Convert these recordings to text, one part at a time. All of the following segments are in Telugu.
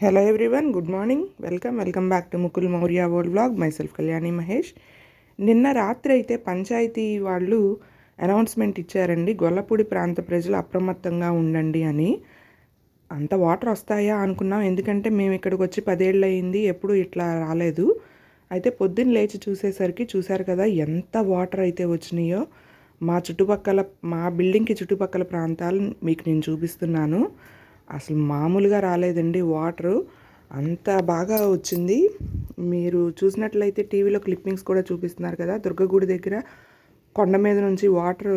Hello everyone good morning welcome welcome back to Mukul Maurya world blog myself Kalyani Mahesh నిన్న రాత్రి అయితే పంచాయతీ వాళ్ళు అనౌన్స్మెంట్ ఇచ్చారండి. గొల్లపూడి ప్రాంత ప్రజలు అప్రమత్తంగా ఉండండి అని. అంత వాటర్ వస్తాయా అనుకున్నాం. ఎందుకంటే మేము ఇక్కడికి వచ్చి పదేళ్ళు అయింది ఎప్పుడు ఇట్లా రాలేదు. అయితే పొద్దున్న లేచి చూసేసరికి చూశారు కదా ఎంత వాటర్ అయితే వచ్చినాయో. మా చుట్టుపక్కల మా బిల్డింగ్కి చుట్టుపక్కల ప్రాంతాలు మీకు నేను చూపిస్తున్నాను. అసలు మామూలుగా రాలేదండి వాటరు. అంత బాగా వచ్చింది. మీరు చూసినట్లయితే టీవీలో క్లిప్పింగ్స్ కూడా చూపిస్తున్నారు కదా దుర్గగుడి దగ్గర కొండ మీద నుంచి వాటర్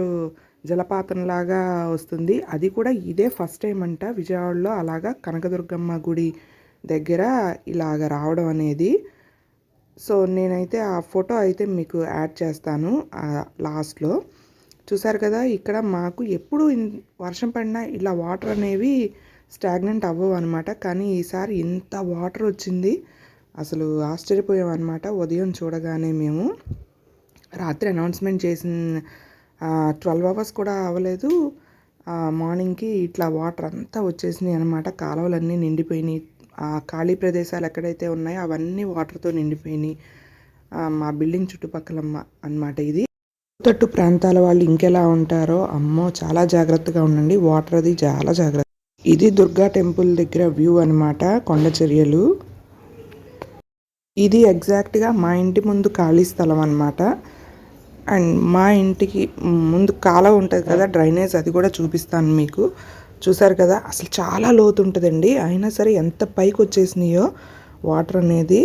జలపాతంలాగా వస్తుంది. అది కూడా ఇదే ఫస్ట్ టైం అంట విజయవాడలో అలాగా కనకదుర్గమ్మ గుడి దగ్గర ఇలాగ రావడం అనేది. సో నేనైతే ఆ ఫోటో అయితే మీకు యాడ్ చేస్తాను లాస్ట్లో. చూసారు కదా ఇక్కడ మాకు ఎప్పుడు వర్షం పడినా ఇలా వాటర్ అనేవి స్టాగ్నెంట్ అవ్వవు అనమాట కానీ ఈసారి ఇంత వాటర్ వచ్చింది. అసలు ఆశ్చర్యపోయాం అనమాట ఉదయం చూడగానే మేము. రాత్రి అనౌన్స్మెంట్ చేసిన ట్వెల్వ్ అవర్స్ కూడా అవ్వలేదు. మార్నింగ్కి ఇట్లా వాటర్ అంతా వచ్చేసినాయి అనమాట కాలువలన్నీ నిండిపోయినాయి. ఆ ఖాళీ ప్రదేశాలు ఎక్కడైతే ఉన్నాయో అవన్నీ వాటర్తో నిండిపోయినాయి. మా బిల్డింగ్ చుట్టుపక్కల అనమాట ఇది. తట్టు ప్రాంతాల వాళ్ళు ఇంకెలా ఉంటారో అమ్మో చాలా జాగ్రత్తగా ఉండండి. వాటర్ అది చాలా జాగ్రత్త ఇది దుర్గా టెంపుల్ దగ్గర వ్యూ అనమాట కొండచర్యలు ఇది ఎగ్జాక్ట్గా మా ఇంటి ముందు ఖాళీ స్థలం అనమాట అండ్ మా ఇంటికి ముందు కాలువ ఉంటుంది కదా డ్రైనేజ్ అది కూడా చూపిస్తాను మీకు. చూసారు కదా అసలు చాలా లోతు ఉంటుందండి. అయినా సరే ఎంత పైకి వచ్చేసినాయో వాటర్ అనేది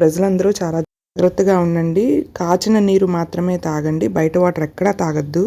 ప్రజలందరూ చాలా జాగ్రత్తగా ఉండండి. కాచిన నీరు మాత్రమే తాగండి బయట వాటర్ ఎక్కడా తాగద్దు.